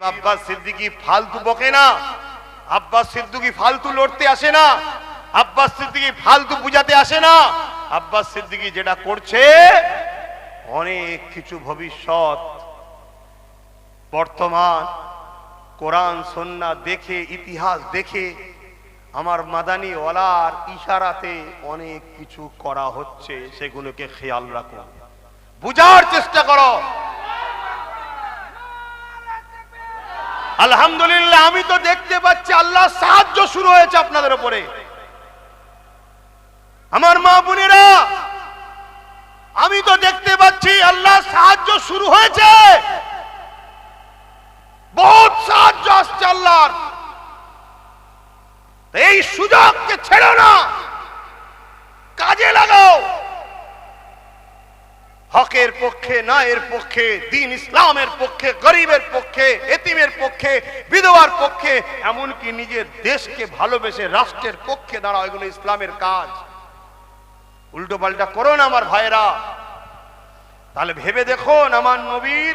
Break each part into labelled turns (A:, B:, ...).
A: আব্বাস সিদ্দিকি ফালতু বকে না। আব্বাস সিদ্দিকি ফালতু লড়তে আসে না। আব্বাস সিদ্দিকি ফালতু বুঝাতে আসে না। আব্বাস সিদ্দিকি যেটা করছে, অনেক কিছু ভবিষ্যৎ, বর্তমান, কোরআন সন্না দেখে, ইতিহাস দেখে, আমার মাদানি ওলার ইশারাতে অনেক কিছু করা হচ্ছে, সেগুলোকে খেয়াল রাখো। বুঝার চেষ্টা করো। আলহামদুলিল্লাহ, আমি তো দেখতে পাচ্ছি আল্লাহ সাহায্য শুরু হয়েছে আপনাদের উপরে। আমার মা বোনেরা, আমি তো দেখতে পাচ্ছি আল্লাহ সাহায্য শুরু হয়েছে। বহুত সাহায্য আসছে আল্লাহর। এই সুযোগকে ছেড়ো না কাজে লাগাও হকের পক্ষে নায়ের পক্ষে, দিন ইসলামের পক্ষে, গরিবের পক্ষে, এতিমের পক্ষে, বিধবার পক্ষে, এমনকি নিজের দেশকে ভালোবেসে রাষ্ট্রের পক্ষে দাঁড়াও, এগুলো ইসলামের কাজ। উল্টো পাল্টা করো না আমার ভাইরা তাহলে ভেবে দেখুন আমার নবীর,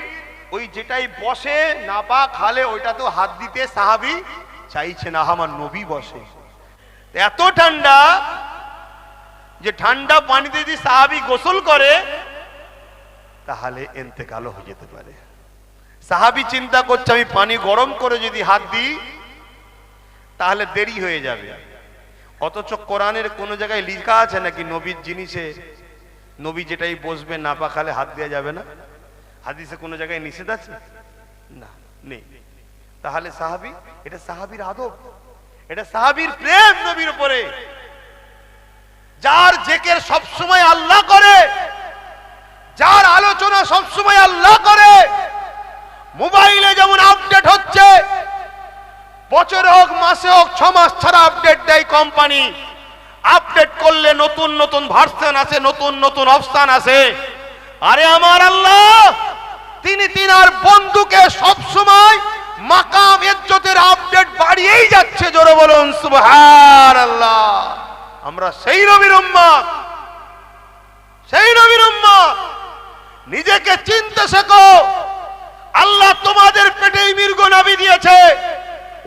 A: ওই যেটাই বসে না পা খালে ওইটা তো হাত দিতে সাহাবি চাইছে না, আমার নবী বসে। এত ঠান্ডা যে ঠান্ডা পানিতে যদি সাহাবি গোসল করে তাহলে এন্তেকালও হয়ে যেতে পারে। সাহাবি চিন্তা করছে, আমি পানি গরম করে যদি হাত দিই, তাহলে দেরি হয়ে যাবে। অথচ কোরআনের কোন জায়গায় লেখা আছে নাকি নবীর জিনিসে? নবী যেটাই বসবে না পাখালে হাত দেওয়া যাবে না? হাদিসে কোনো জায়গায় নিষেধ আছে? না, নেই। তাহলে সাহাবি, এটা সাহাবির আদব। এটা সাহাবির প্রেম নবীর উপরে। যার জেকের সবসময় আল্লাহ করে যার আলোচনা সবসময় আল্লাহ করে। মোবাইলে যেমন আপডেট হচ্ছে, বছর হোক, মাসে হোক, ছ মাস ছাড়া আপডেট দেয় কোম্পানি। আপডেট করলে নতুন নতুন ভার্সন আছে নতুন নতুন অবস্থান আছে আরে আমার আল্লাহ, তিনি তিনার বন্ধুকে সব সময় মাকাম ইজ্জতের আপডেট বাড়িয়েই যাচ্ছে, জোরে বলুন সুবহান আল্লাহ আমরা সেই নবীর উম্মত, সেই নবীর উম্মত। নিজেকে চিনতে শেখো। আল্লাহ তোমাদের পেটেই মৃগ নাবি দিয়েছে।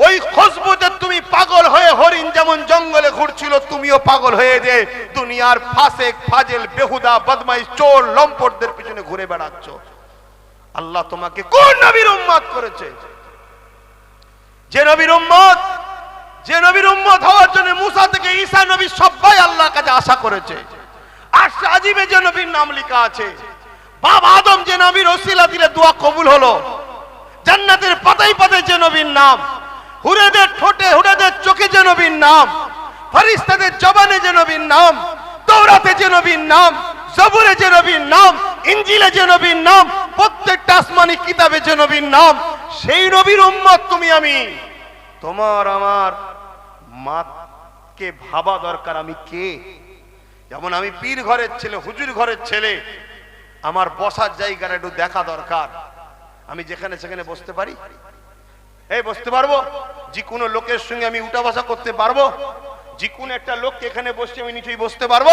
A: ওই খুশবুতে তুমি পাগল হয়ে হরিণ যেমন জঙ্গলে ঘুরছিল, তুমিও পাগল হয়ে যে দুনিয়ার ফাসেক, ফাজেল, বেহুদা বদমাই চোর, লম্পটদের পিছনে ঘুরে বেড়াচ্ছ। আল্লাহ তোমাকে কোন নবীর উম্মত করেছে? যে নবীর উম্মত, যে নবীর উম্মত হওয়ার জন্য মুসা থেকে ঈসা নবী সবাই আল্লাহর কাছে আশা করেছে। আর আজিবে যে নবীর নাম লেখা আছে বাবা আদম যে নবীর ওসিলা দিলে দোয়া কবুল হলো। জান্নাতের পাতাই পাতায় যে নবীর নাম, হুরেদের ঠোঁটে হুরেদের চোখে যে নবীর নাম ফরিস্তাদের জবানে যে নবীর নাম তৌরাতে যে নবীর নাম, জবুরে যে নবীর নাম ইঞ্জিলে যে নবীর নাম, প্রত্যেকটা আসমানি কিতাবে যে নবীর নাম, সেই নবীর উম্মত তুমি আমি। তোমার আমার মাকে ভাবা দরকার আমি কে? যেমন আমি পীর ঘরের ছেলে, হুজুর ঘরের ছেলে আমার বসার জায়গাটা একটু দেখা দরকার। আমি যেখানে সেখানে বসতে পারি? এই, বসতে পারব? যে কোনো লোকের সঙ্গে আমি উঠা বসা করতে পারব? যে কোনো একটা লোককে এখানে বসে আমি নিচেই বসতে পারব?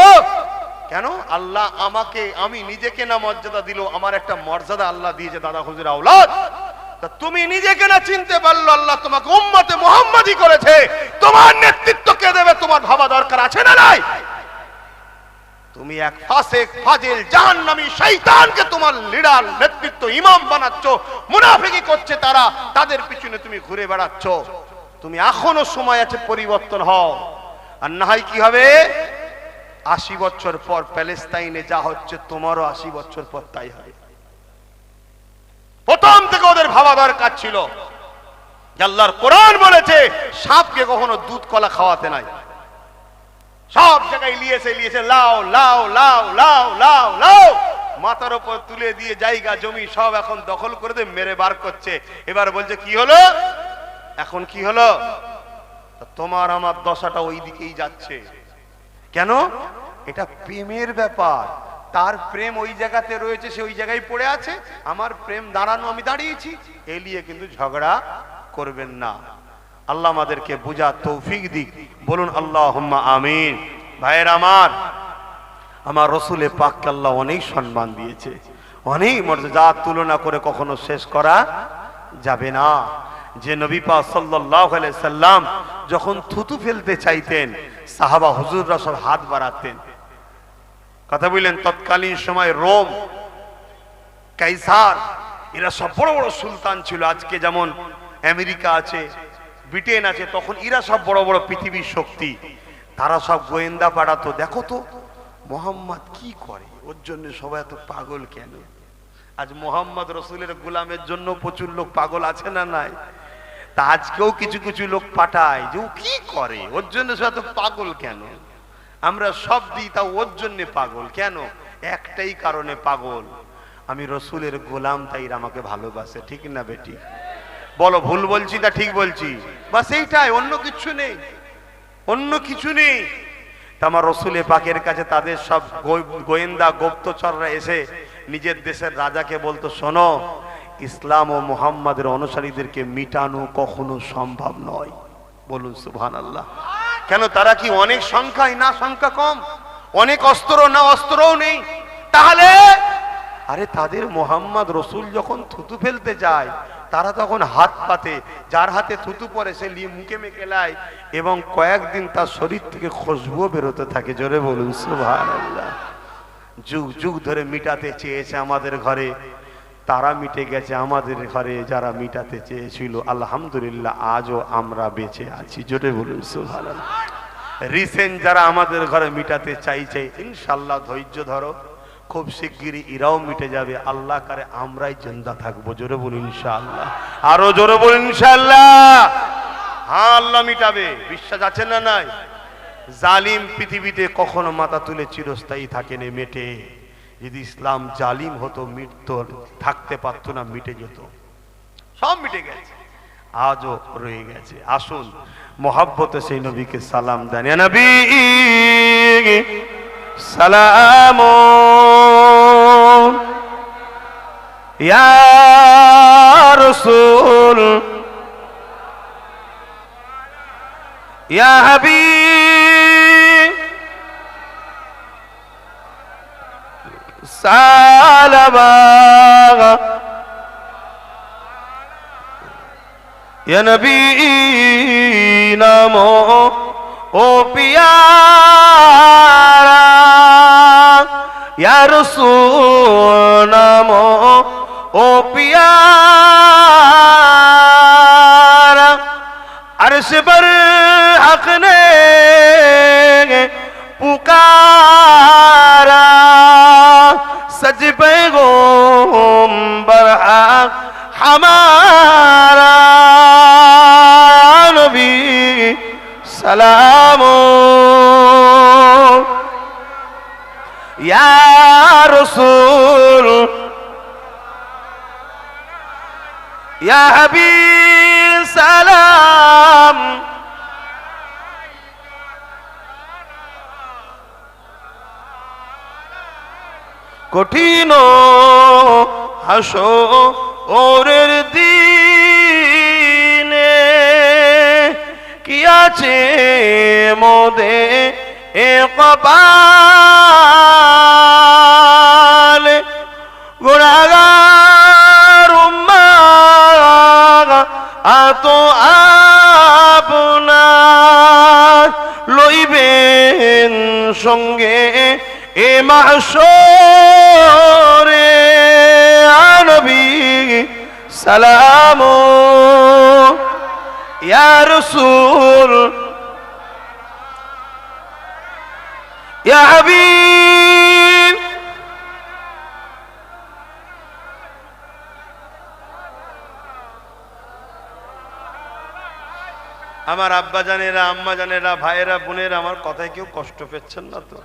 A: কেন? আল্লাহ আমাকে, আমি নিজেকে না মর্যাদা দিল, আমার একটা মর্যাদা আল্লাহ দিয়েছে দাদা হুজুর আউলাদ তা তুমি নিজেকে না চিনতে পারল আল্লাহ তোমাকে উম্মতে মোহাম্মদই করেছে। তোমার নেতৃত্ব কে দেবে? তোমার ভাবা দরকার আছে না নাই? তুমি এক ফাসেক, ফাজিল, জাহান্নামী শয়তানকে তোমার লিডার, নেতৃত্ব, ইমাম বানাচ্ছ। মুনাফিকি করছে তারা, তাদের পিছনে তুমি ঘুরে বেড়াচ্ছ। তুমি এখনও সময় আছে পরিবর্তন হও। আর না হয় কি হবে? আশি বছর পর প্যালেস্তাইনে যা হচ্ছে, তোমারও আশি বছর পর তাই হবে। প্রথম থেকে ওদের ভাবা দরকার ছিল। আল্লাহর কোরআন বলেছে, সাপকে কখনো দুধ কলা খাওয়াতে নাই। সব জায়গায় লিয়েছে লিয়েছে লাও লাও লাও লাও লাও লাও। মাথার উপর তুলে দিয়ে জায়গা, জমি সব এখন দখল করে দিয়ে মেরে বার করছে। এবার বলছে, কি হলো? এখন কি হলো? তোমার আমার দশাটা ওই দিকেই যাচ্ছে। কেন? এটা প্রেমের ব্যাপার। তার প্রেম ওই জায়গাতে রয়েছে, সে ওই জায়গায় পড়ে আছে। আমার প্রেম দাঁড়ানো আমি দাঁড়িয়েছি। এলিয়ে কিন্তু ঝগড়া করবেন না। আল্লাহ আমাদেরকে বুঝা তৌফিক দিক। বলুন আল্লাহ আমিন। ভাইয়ের আমার আমার রসুলে পাককে আল্লাহ অনেক সম্মান দিয়েছে। অনেক মর্যাদা তুলনা করে কখনো শেষ করা যাবে না। যে নবী পা আলাইহি সাল্লাম যখন থুতু ফেলতে চাইতেন, সাহাবা হুজুররা সব হাত বাড়াতেন। কথা বললেন, তৎকালীন সময় রোম, কাইসার, এরা সব বড় বড় সুলতান ছিল। আজকে যেমন আমেরিকা আছে ব্রিটেন আছে, তখন এরা সব বড় বড় পৃথিবীর শক্তি। তারা সব গোয়েন্দা পাড়াতো দেখো তো, মোহাম্মদ কি করে? ওর জন্য সবাই এত পাগল কেন? আজ মোহাম্মদ রসুলের গোলামের জন্য প্রচুর লোক পাগল আছে না নাই? তা আজকেও কিছু কিছু লোক পাঠায় যে ও কি করে? ওর জন্য সে এত পাগল কেন? আমরা সব দিই, তা ওর জন্য পাগল কেন? একটাই কারণে পাগল। আমি রসুলের গোলাম, তাই আমাকে ভালোবাসে, ঠিক না বেটি? বলো, ভুল বলছি না ঠিক বলছি? বা সেইটাই অন্য কিছু নেই। অন্য কিছু নেই। তা আমার রসুলে পাকের কাছে তাদের সব গোয়েন্দা গুপ্তচররা এসে নিজের দেশের রাজাকে বলতো, শোনো, ইসলাম ও মোহাম্মদের অনুসারীদেরকে মিটানো কখনো সম্ভব নয়। বলুন সুবহান আল্লাহ কেন, তারা কি অনেক সংখ্যায়, না সংখ্যা কম? অনেক অস্ত্র, না অস্ত্রও নেই? তাহলে আরে তাদের মোহাম্মদ রসুল যখন থুতু ফেলতে যায়, তারা তখন হাত পাতে, যার হাতে থুতু পরে সে লিয়ে মুখে মেখে লায় এবং কয়েকদিন তার শরীর থেকে খুশবুও বেরোতে থাকে। জোরে বলুন, সুবহানাল্লাহ। যুগ যুগ ধরে মিটাতে চেয়েছে আমাদের ঘরে। তারা মিটে গেছে আমাদের ঘরে, যারা মিটাতে চেয়েছিল। আলহামদুলিল্লাহ, আজও আমরা বেঁচে আছি। জোরে বলুন, সুবহানাল্লাহ। রিসেন্ট যারা আমাদের ঘরে মিটাতে চাইছে ইনশাল্লাহ ধৈর্য ধরো। খুব শিগগিরই ইরাও মিটে যাবে। আল্লাহ কারে আমরাই জিন্দা থাকব। জোরে বলুন ইনশাআল্লাহ। আরও জোরে বলুন ইনশাআল্লাহ। হ্যাঁ আল্লাহ মিটাবে। বিশ্বাস আছে না নাই? জালিম পৃথিবীতে কখনো মাথা তুলে চিরস্থায়ী থাকেনি, মেটে। যদি ইসলাম জালিম হতো, মিটত, থাকতে পারতো না, মিটে যেত। সব মিটে গেছে। আজও রয়ে গেছে। আসুন, মোহাব্বতে সেই নবীকে সালাম দেন। নবী! سلام. يا رسول يا حبيب سلام يا نبينا محمد ও পিয়ারা ইয়ার সুনাম ও পিয়ারা আরশ পর হক নে পুকারা, সজ পে গো হমারা। সালাম রসুল হাবি সালাম কঠিন হাসো ওরের দি কি আছে মোদে এ কপাল? গুণাগার আত আপনার লইবেন সঙ্গে এ মাসরে আনবী সালাম হাবিব। আমার আব্বা জানেরা, আম্মা জানেরা, ভাইয়েরা, বোনেরা আমার কথায় কেউ কষ্ট পেচ্ছেন না তো?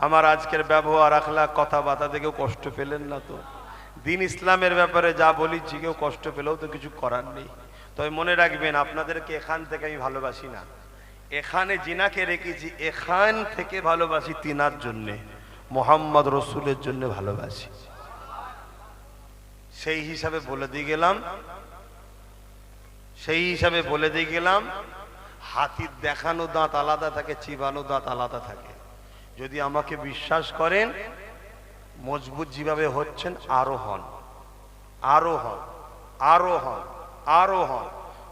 A: আমার আজকের ব্যবহার আখলা কথাবার্তা কেউ কষ্ট পেলেন না তো? দিন ইসলামের ব্যাপারে যা বলিছি, কেউ কষ্ট পেলেও তো কিছু করার নেই। তবে মনে রাখবেন, আপনাদেরকে এখান থেকে আমি ভালোবাসি না। এখানে জিনাকে রেখেছি, এখান থেকে ভালোবাসি তিনার জন্যে, মোহাম্মদ রসুলের জন্য ভালোবাসি। সেই হিসাবে বলে দিয়ে গেলাম, সেই হিসাবে বলে দিয়ে গেলাম, হাতির দেখানো দাঁত আলাদা থাকে, চিবানো দাঁত আলাদা থাকে। যদি আমাকে বিশ্বাস করেন, মজবুত যেভাবে হচ্ছেন, আরও হন আরও হন আরও হন। আরও হন।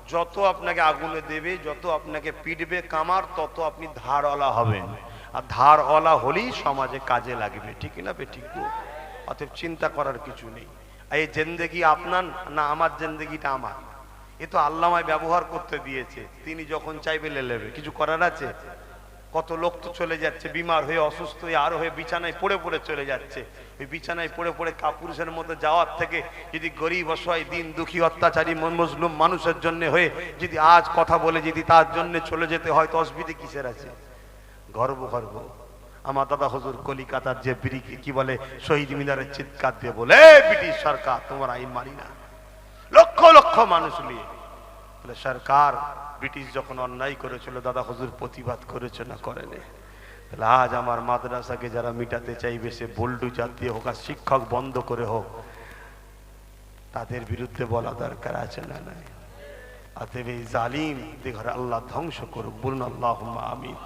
A: যত আপনাকে আগুনে দেবে, যত আপনাকে পিটবে কামার, তত আপনি ধারওয়ালা হবেন। আর ধারওয়ালা হলেই সমাজে কাজে লাগবে। ঠিক না বে ঠিক? অতএব চিন্তা করার কিছু নেই। এই জেন্দেগি আপনার না আমার জেন্দেগিটা আমার? এ তো আল্লামায় ব্যবহার করতে দিয়েছে। তিনি যখন চাইবে লে নেবে কিছু করার আছে? কত লোক তো চলে যাচ্ছে, বিমার হয়ে অসুস্থ হয়ে, আরও হয়ে বিছানায় পড়ে পড়ে চলে যাচ্ছে। ওই বিছানায় পড়ে পড়ে কাপুরুষের মতো যাওয়ার থেকে যদি গরিব অসহায়, দিন দুঃখী, অত্যাচারী মজলুম মানুষের জন্য হয়ে যদি আজ কথা বলে, যদি তার জন্য চলে যেতে হয়, তো অসুবিধে কিসের আছে? গর্ব গর্ব। আমার দাদা হজুর কলিকাতার যে বিড়ি কি বলে, শহীদ মিনারের চিৎকার দিয়ে বলে ব্রিটিশ সরকার, তোমার আইন মানি না। লক্ষ লক্ষ মানুষ নিয়ে বলে, সরকার ব্রিটিশ যখন অন্যায় করেছিল, দাদা হুজুর প্রতিবাদ করেছে না করেনি? তাহলে আজ আমার মাদ্রাসাকে যারা মিটাতে চাইবে, সে বল্ডু জাতীয় হোক আর শিক্ষক বন্ধ করে হোক, তাদের বিরুদ্ধে বলা দরকার আছে না নাই? অতএব এই জালিম ঘরে আল্লাহ ধ্বংস করুক, বলুন আল্লাহ আমিন।